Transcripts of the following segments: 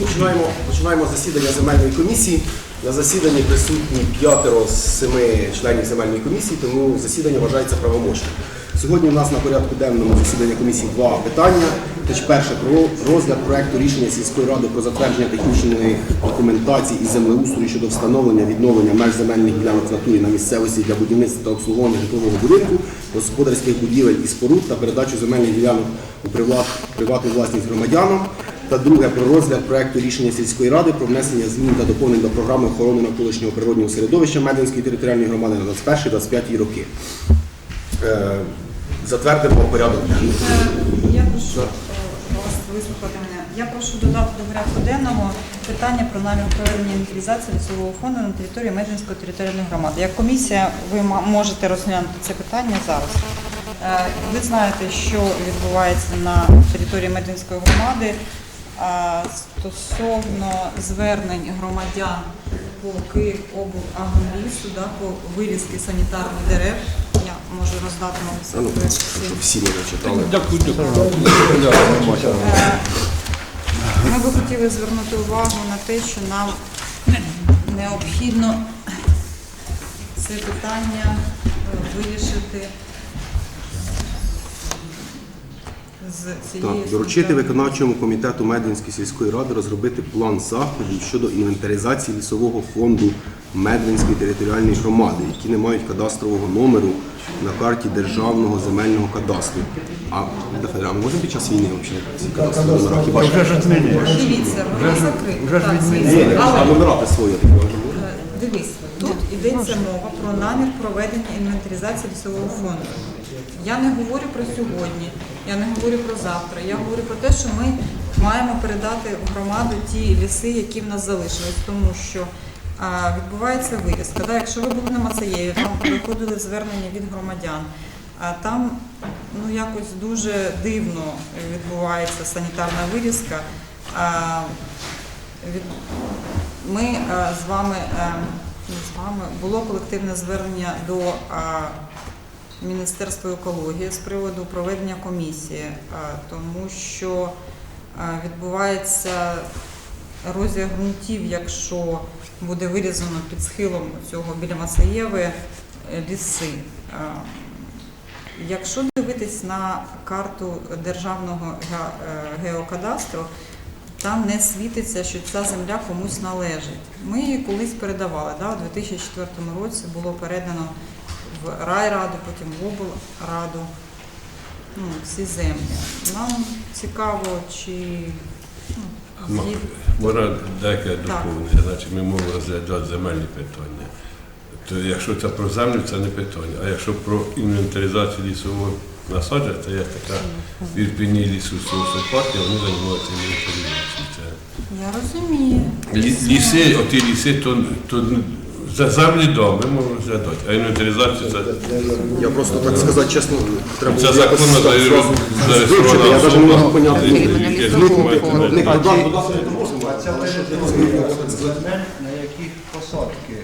Починаємо, починаємо засідання земельної комісії. На засіданні присутні п'ятеро з семи членів земельної комісії, тому засідання вважається правомочним. Сьогодні у нас на порядку денному засідання комісії два питання. Тож перше про розгляд проекту рішення сільської ради про затвердження технічної документації і землеустрою щодо встановлення відновлення меж земельних ділянок натурі на місцевості для будівництва та обслуговування житлового будинку, господарських будівель і споруд та передачу земельних ділянок у приватну власність громадянам. Та друге про розгляд проекту рішення сільської ради про внесення змін та доповнень до програми охорони навколишнього природнього середовища Мединської територіальної громади на 21-25 роки. Е, Затвердимо порядок денний. Я прошу е, вас вислухати мене. Я прошу додати до порядку денного питання про намір проведення інвентаризації лісового фонду на території Медвинської територіальної громади. Як комісія, ви можете розглянути це питання зараз. Е, Ви знаєте, що відбувається на території Медвинської громади е, стосовно звернень громадян по Київ Київоблагонлісу, да, по вирізки санітарних дерев. Можу роздати вам ну, щоб всі ми читали. Дякую, дякую. Ми би хотіли звернути увагу на те, що нам необхідно це питання е, вирішити з цієї Так, доручити виконавчому комітету Медвинської сільської ради розробити план заходів щодо інвентаризації лісового фонду Медвинської територіальної громади, які не мають кадастрового номеру на карті державного земельного кадастру. А, а ми можемо під час війни взагалі ці кадастрові номера? Хіба? Вже ж змінюєш. Дивіться, Так, відмінили. а номера можна? Е, тут йдеться мова про намір проведення інвентаризації лісового фонду. Я не говорю про сьогодні, я не говорю про завтра. Я говорю про те, що ми маємо передати в громаду ті ліси, які в нас залишились, тому що а, відбувається вирізка. Да? Якщо ви були на Мацеєві, там виходили звернення від громадян. А там ну якось дуже дивно відбувається санітарна вирізка. А, від, ми е, з вами, е, не з вами було колективне звернення до е, Міністерства екології з приводу проведення комісії, тому що відбувається ерозія ґрунтів, якщо буде вирізано під схилом цього біля Масаєви е, ліси. Якщо дивитись на карту державного е, геокадастру, там не світиться, що ця земля комусь належить. Ми її колись передавали. Да? У 2004 році було передано в райраду, потім в облраду ну, ці землі. Нам цікаво, чи ну, М- згід- Можна деяке доповнення, значить ми можемо розглядати земельні питання. То якщо це про землю, це не питання. А якщо про інвентаризацію лісового насадження, то є така в Ірпіні лісу партія, вони займаються інвентаризацією. Це я розумію. Лі- Ліси, оті ліси, то, то за землі да, ми можемо розглядати, а інвентаризацію це. Я просто так сказати чесно, треба Це законно зареєстровано. Я навіть не можу поняти. Документи не- можемо, А цього, так сказати. на яких посадки.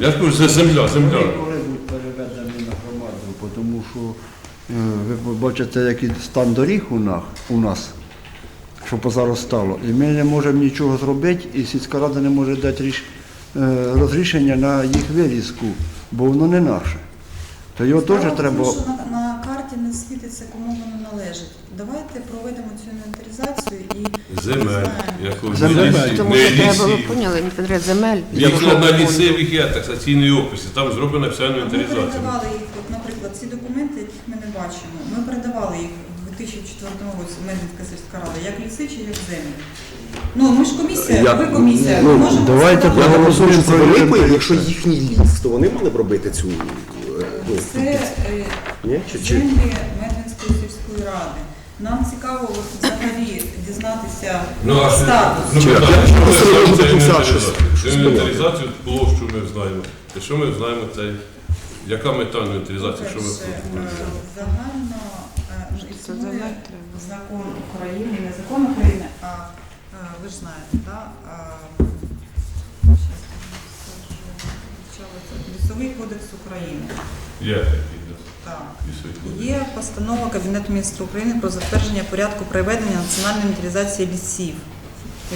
Я ж кажу, це земля, земля. Вони коли будуть переведені на громаду, тому що е, ви бачите, який стан доріг у нас, у нас що позаростало. І ми не можемо нічого зробити, і сільська рада не може дати ріш, е, розрішення на їх вирізку, бо воно не наше. То його теж в треба. тому, що на, на карті не світиться, кому воно належить. Давайте проведемо цю інвентаризацію і Земель, знаємо. яку Земель. лісі, Тому не що треба, ви поняли, не земель. Якщо на лісових є таксаційний опис, там зроблена вся Ми інвентаризація. передавали їх, от, наприклад, ці документи, яких ми не бачимо. Ми передавали їх 2004 році Медведська сільська рада, як ліси чи як землі. Ну, ми ж комісія, Я- ви комісія, ну, можемо давайте Я розумію, що це інвентаризацію. якщо їхній ліс, то вони мали б робити цю е, ну, це е, Ні? Чи- чи- землі Медведської сільської ради. Нам цікаво от, взагалі дізнатися Ну, а статус. ну, Чи- питання, я що ми просто знаємо, щось Інвентаризацію площу ми знаємо. І що ми знаємо, це яка мета інвентаризації, що ми По-перше, е, загально е, Це існує закон України, не закон України, а е, ви ж знаєте, да? е, Лісовий кодекс України. Так. Є постанова Кабінету міністрів України про затвердження порядку проведення національної інвентаризації лісів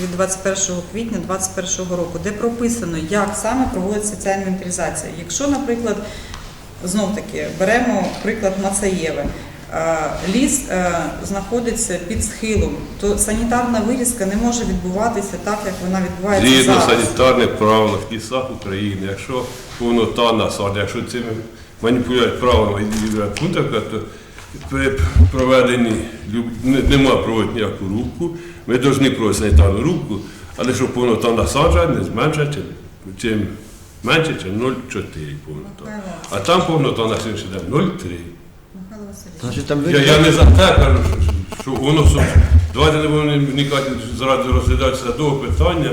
від 21 квітня 2021 року, де прописано, як саме проводиться ця інвентаризація. Якщо, наприклад, знов таки беремо приклад Мацаєве. Е, Ліс е, знаходиться під схилом, то санітарна вирізка не може відбуватися так, як вона відбувається Згідно зараз. санітарних правил в лісах України, якщо повнота насадження, якщо цими маніпулюють правилами і то при проведенні люб- не- нема проводити ніяку рубку, ми повинні проводити санітарну рубку, але щоб повнота насадження не зменшити, чим, чим менше, чим 0,4 повнота. А там повнота на сьогоднішній день 0,3. Значить, там Я, я не за те кажу, що, що воно. Давайте не будемо вникати зразу розглядати того питання.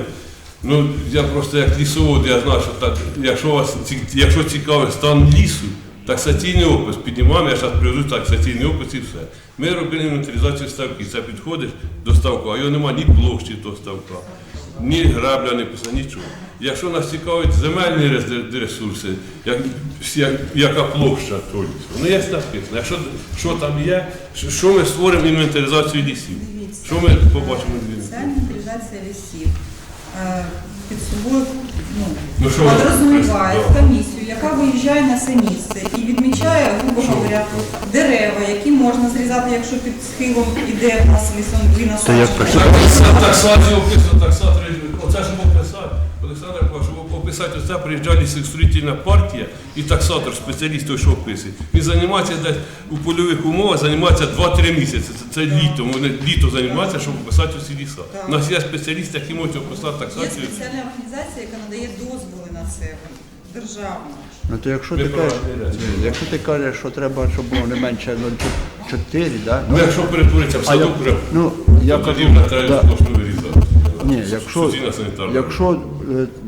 Ну, я просто як лісовод, я знаю, що так, якщо вас ці- якщо цікавий стан лісу, таксаційний опис піднімаємо, я зараз приведу таксаційний опис і все. Ми робили інвентаризацію ставки, це підходить до ставка, а його немає ні площі до ставка, ні грабля не писано, нічого. Якщо нас цікавить земельні ресурси, як, як, яка площа то лісу, ну є написано. Якщо що там є, що, ми створимо інвентаризацію лісів? Що ми побачимо Це інвентаризація лісів е, під собою ну, Ну, що ви- комісію, яка виїжджає на це місце і відмічає, грубо говоря, дерева, які можна зрізати, якщо під схилом іде в нас лісом дві насадження. Так сад, таксатори, оце щоб описати. Олександр описати оце, приїжджає лісостроїтельна партія і таксатор, спеціаліст той, що описує. Він займається десь у польових умовах, займається 2-3 місяці. Це, це літо, вони літо займаються, щоб описати усі ліса. Так. У нас є спеціалісти, які можуть описати Є таксацію. спеціальна організація, яка надає дозволи на це, державна. Ну то якщо ти кажеш, якщо ти кажеш, що треба, щоб було не менше 0,4, да? Ну, якщо перетвориться в А я, садок, ну, я то кажу, тоді вже треба да, вирізати. ні, якщо, Суцільна санітарна. якщо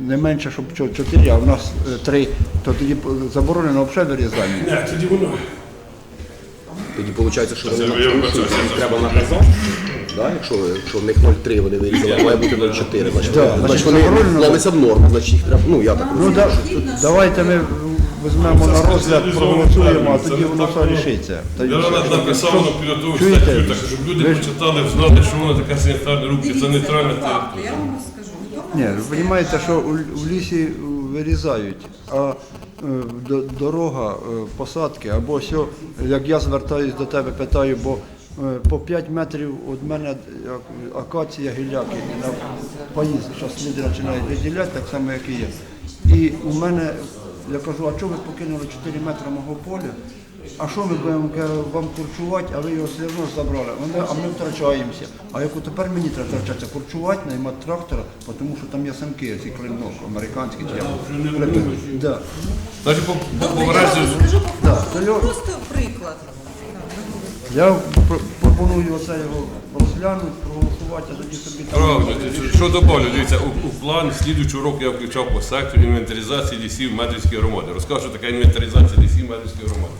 не менше, щоб 4, а в нас 3, то тоді заборонено взагалі вирізання. Ні, тоді воно. Тоді виходить, що вони порушують, їх треба наказати. Да, якщо, якщо в них 0,3 вони вирізали, має бути 0,4, значить, Да, значить значить, вони заборонено. вклалися в норму, значить їх треба, ну я так Ну да, давайте ми візьмемо на розгляд, проголосуємо, а тоді воно все рішиться. Та й Я все. навіть написав Щоб- воно Чуєте? статтю, так щоб люди Ви ж- почитали, знали, що воно така санітарна рубка, це нейтральна по факту, я вам розкажу. Ні, ви розумієте, що в лісі е, вирізають, а е, дорога, е, посадки, або все, як я звертаюсь до тебе, питаю, бо по 5 метрів від мене акація, гіляки, поїзд, зараз люди починають виділяти, так само, як і я. І у мене, я кажу, а чого ви покинули 4 метри мого поля? А що ми будемо вам курчувати, а ви його все одно ж забрали? Вони, а ми втрачаємося. А яку тепер мені треба втрачатися? Курчувати, наймати трактора, тому що там є самки, ці клинок, американські чи як. Клепи. Да. Значить, по, по, по Добре, я вам по Да, факту. Просто приклад. Я пр- пропоную оце його розглянути, проголосувати, а тоді собі там. правильно, що добавлю, дивіться, у, у план слідуючого року я включав по сектору інвентаризації лісів Медведської громади. Розкажу, що таке інвентаризація лісів Медведської громади.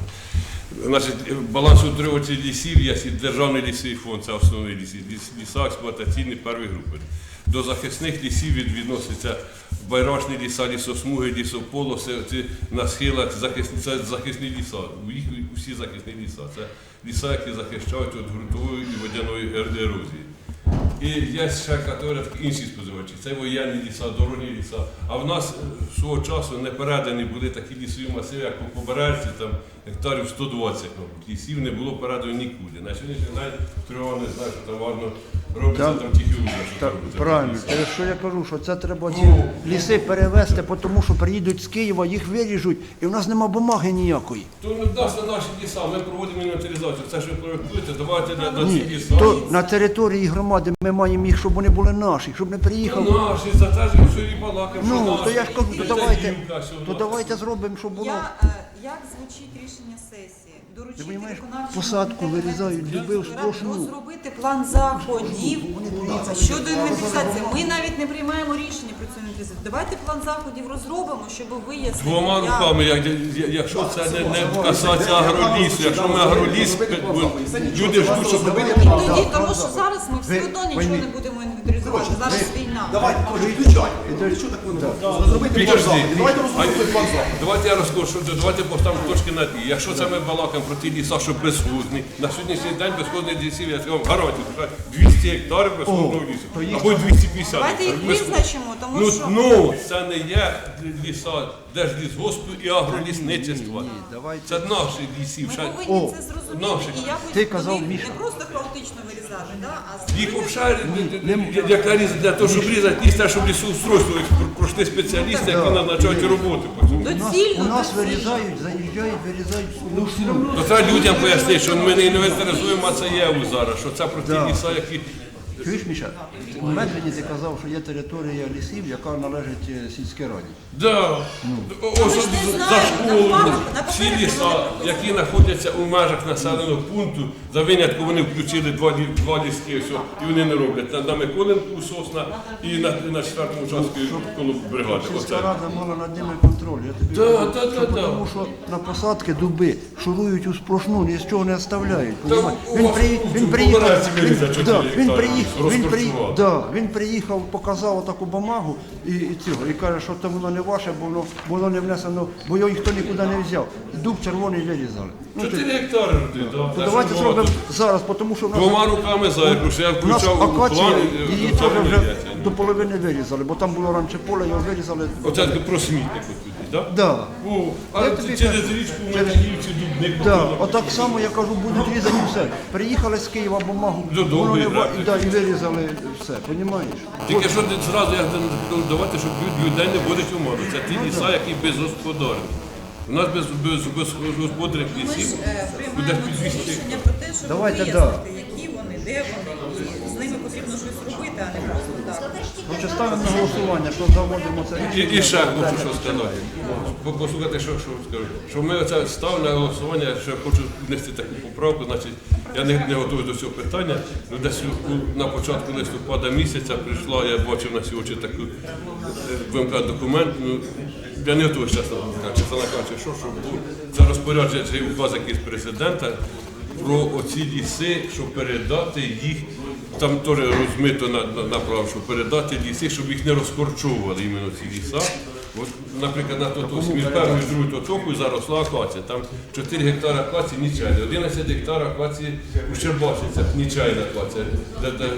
Значить, балансоутримувачі лісів є державний лісовий фонд, це основний ліс, ліс- ліса експлуатаційні першої групи. До захисних лісів від- відносяться байрашні ліса, лісосмуги, лісополоси, ці на схилах захисні, це захисні ліса. У їх усі захисні ліса. Це ліса, які захищають від ґрунтової і водяної ер- ерозії. І є ще інші споживачі. Це воєнні ліса, дорожні ліса. А в нас е, свого часу не передані були такі лісові масиви, як по побережці, там гектарів 120 мабуть. Лісів не було передано нікуди. На сьогоднішній день трьох не знаю, що там варно робиться, Там- там тільки уже, що Так, робиться. правильно, через що я кажу, що це треба ці ліси перевезти, тому що приїдуть з Києва, їх виріжуть, і в нас нема бумаги ніякої. То не вдасться наші ліса, ми проводимо інвентаризацію. Це що ви проєктуєте, давайте на, на ці Ні, ліса. то на території громади ми маємо їх, щоб вони були наші, щоб не То приїхали. наші, за те, що і балакаємо, що Ну, наші. то я ж кажу, Це то давайте, що то давайте зробимо, щоб було. Я, е, як звучить рішення сесії? Доручити Ти розумієш, виконавчому посадку комітету вирізають, Верховної любив Ради сплошну. розробити план заходів щодо інвентаризації. Ми навіть не приймаємо рішення про цю інвентаризацію. Давайте план заходів розробимо, щоб вияснити. Двома як- руками, як, якщо це не, не касається агролісу, якщо ми агроліс, люди ждуть, щоб тоді, тому що зараз ми все одно нічого не будемо інвентаризувати. Зараз війна. Давайте, може, включай. Що так воно? Зробити план Підожди. Давайте план я розкажу, що давайте поставимо точки над «і». Якщо це ми балакаємо про ті ліса, що безхозні, на сьогоднішній день безхозних лісів, я вам гарантію, що 200 гектарів безхозного лісу. Або 250 Давайте їх гектарів. визначимо, тому Ну, що ну, це не є ліса Держлісгоспу і агролісництва. давайте. Це наші лісів. ми ще- повинні О, це зрозуміти наші. і якось Ти казав, Міша. не просто хаотично вирізати, да, а Їх зробити- взагалі, яка різниця для того, щоб різати ліс, щоб лісу устройство пройшли спеціалісти, які назначають роботи по цьому. У нас, доцільно. у нас вирізають, заїжджають, вирізають сплошну. То треба людям пояснити, що ми не інвентаризуємо Мацаєву зараз, що це про ті Да. ліса, які Чуєш, Міша? У Медвені ти казав, що є територія лісів, яка належить е, сільській раді. Да. Ось ж не за на всі ліса, які знаходяться у межах населеного пункту, за винятку вони включили два, два ліски, все, і вони не роблять. На, на Миколенку сосна і на, на четвертому участку коло бригади. Сільська Оце. рада мала над ними контроль. Я тобі Да, кажу, да, да, що да. Тому що на посадки дуби шурують у сплошну, ні з чого не оставляють. Та понімаєш? у Він, вас при, у він приїхав, Колорадці він, мені за чотири да, він, гектари приїхав, він, при, да, він приїхав, показав таку бумагу і, і цього, і каже, що це воно не ваше, бо воно, воно не внесено, бо його ніхто нікуди не взяв. Дуб червоний вирізали. Ну, ти- Чотири гектари люди, да. то давайте зробимо зараз, тому що в нас, Двома руками за яку, що я включав у план, її теж вже до половини вирізали, бо там було раніше поле, його вирізали. Оце про смітник так? Да. О, а Я тобі через кажу, річку у мене дівці дубник Да, отак само я кажу, будуть різати все. Приїхали з Києва бумагу, Додому воно не і ва- да, і вирізали все, розумієш? Тільки що ти зразу я давати, щоб люд- людей не будуть умови. Це ті Ну, ліса, які безгосподарні. У нас без, без, без господарних Ми ж е, Буде приймаємо під 200. рішення про те, щоб Давайте, вияснити, які вони, де вони, і з ними потрібно щось робити, а не просто так. Отже, ставимо на голосування, що заводимо це І, рішення. і ще хочу що сказати. По- Послухайте, що, що скажу. Що ми оце ставимо на голосування, що я хочу внести таку поправку. Значить, я не, не готовий до цього питання. Ну, десь у- на початку листопада місяця прийшла, я бачив на сьогодні таку ВМК документ. Ну, я не готовий чесно сказати, чи це накаже, що, що був. Це розпорядження чи указ якийсь президента про оці ліси, щоб передати їх. Там теж розмито на, на, направо, щоб передати ліси, щоб їх не розкорчовували іменно ці ліса. От, наприклад, на Тотосі, між першою і другою заросла акація. Там 4 гектари акації нічайна, 11 гектарів акації у Щербашицях нічайна акація, де, де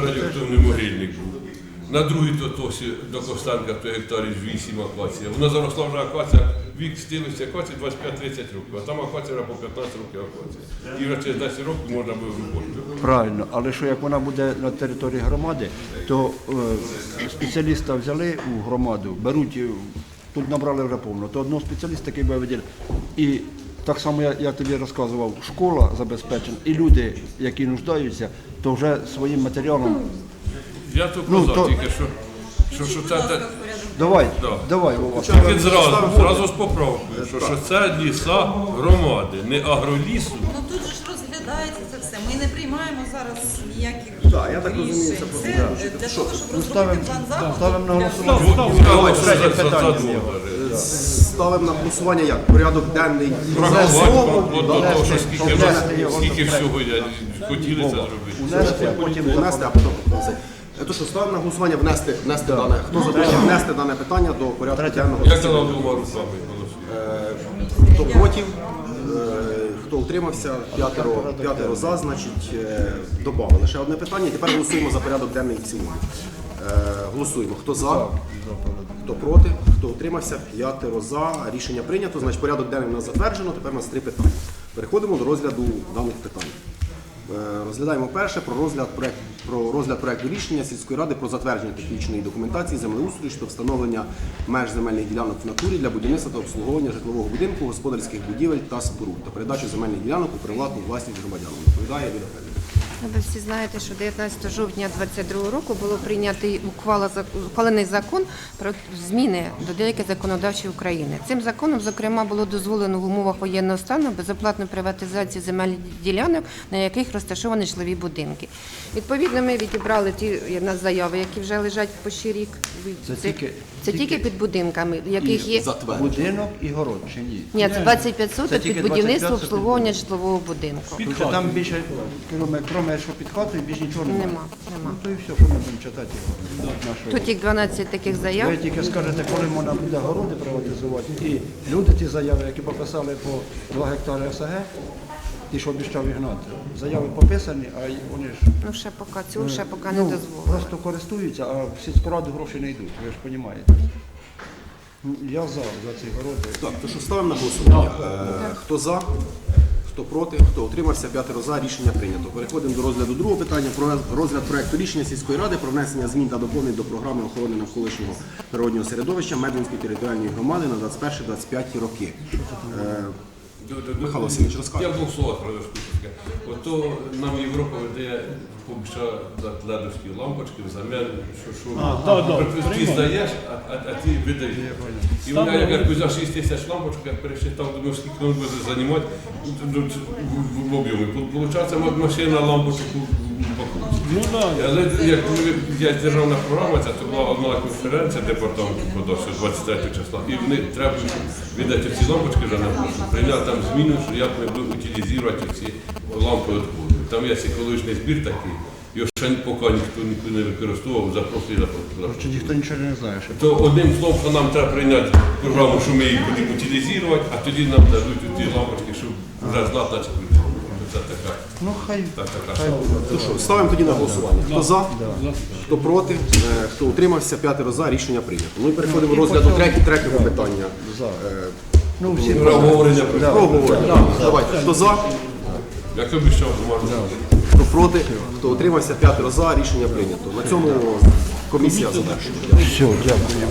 радіоактивний могильник був. На другій Тотосі до Костанка то гектарів 8 акація. Вона заросла вже акація, вік стилості акації 25-30 років, а там акація по 15 років акація. І вже через 10 років можна буде роботи. Правильно, але що як вона буде на території громади, то е, спеціаліста взяли у громаду, беруть, е, тут набрали вже повно, то одного спеціаліста, який буде виділяти. І так само я, я тобі розказував, школа забезпечена, і люди, які нуждаються, то вже своїм матеріалом. Я то Ну, казав то- тільки, що, що, що це, Давай, Да. давай, Вова. тільки зразу, зразу з поправкою, що, що це ліса громади, не агролісу. Ну тут же ж розглядається це все. Ми не приймаємо зараз ніяких Так, я так розумію, це рішень. просто, Це да, е, для того, щоб Ну, розробити ставимо, план заходу. ставимо на для голосування. Давай, третє питання Ставимо на голосування як? Порядок денний. Врахувати, до того, що скільки, внести скільки всього я хотіли це зробити. Унести, а потім Внести, а потім То що, ставимо на голосування внести, внести дане. Хто за те, щоб внести дане питання до порядку денного? Як казав двома руками голосую. Хто проти, е, хто утримався, п'ятеро, п'ятеро за, значить, е, додали. Ще одне питання. Тепер голосуємо за порядок денний в цілому. Е, Голосуємо. Хто за, хто проти, хто утримався, п'ятеро за. Рішення прийнято. Значить, порядок денний у нас затверджено. Тепер у нас три питання. Переходимо до розгляду даних питань. Е, Розглядаємо перше про розгляд проекту про розгляд проекту рішення сільської ради про затвердження технічної документації землеустрою щодо встановлення меж земельних ділянок в натурі для будівництва та обслуговування житлового будинку, господарських будівель та споруд та передачу земельних ділянок у приватну власність громадянам. Відповідає. Ну, Ви всі знаєте, що 19 жовтня 2022 року було прийнятий ухвала ухвалений закон про зміни до деяких законодавчих України. Цим законом, зокрема, було дозволено в умовах воєнного стану безоплатну приватизацію земельних ділянок, на яких розташовані житлові будинки. Відповідно, ми відібрали ті нас заяви, які вже лежать по ще рік. Це тільки- це тільки під будинками, в яких є. Будинок і город чи ні? ні, це 25 Це соток під будівництво обслуговування житлового будинку. Там більше, кроме саме, що під більш нічого немає. Нема, нема. Ну то і все, що ми будемо читати його. Тут їх 12 таких заяв. Ви тільки скажете, коли можна буде городи приватизувати. І люди ті заяви, які пописали по 2 гектари ОСГ, ті, що обіцяв Ігнат, заяви пописані, а вони ж Ну ще поки цього ще поки не ну, дозволили. просто користуються, а в сільську раду гроші не йдуть, ви ж розумієте. Ну, Я за, за ці городи. Так, то що ставимо на голосування. Е, Хто за, хто проти, хто утримався, п'ятеро за, рішення прийнято. Переходимо до розгляду другого питання про розгляд проекту рішення сільської ради про внесення змін та доповнень до програми охорони навколишнього природнього середовища Медвинської територіальної громади на 21-25 роки. Михайло Васильович, розкажіть. Я був слова про Шкутівське. Ото нам Європа веде дати ледовські лампочки взамін, що що ти здаєш, а, а, а ти видаєш. І у мене як взяв 6 тисяч лампочок, я пересчитав, думаю, скільки він буде займати в, в, в, в об'ємі. Получається, от машина лампочок у покупці. Ну так. Але як я державна програма, це то була одна конференція департаменту подався 23 числа, і вони треба віддати ці лампочки вже нам прийняти там зміну, що як ми будемо утилізувати ці лампи відходу. Там є екологічний збір такий, його ще поки ніхто ніхто не використовував, запросили за Чи ніхто нічого не знає, що то одним словом, що нам треба прийняти програму, що ми її будемо утилізувати, а тоді нам дадуть ті лампочки, щоб вже знати, наче це така, ну хай така хай буде. Ну що, ставимо тоді на голосування. Хто за, хто проти, е, хто утримався, п'ятеро за, рішення прийнято. Ну і переходимо і до розгляду потім- третє- третього питання. За. Е, Ну всі Про обговорення про Про обговорення. Давайте, хто за, як обіцяв, можна. хто проти, хто утримався, п'ятеро за, рішення прийнято. На цьому комісія завершена. все, дякую.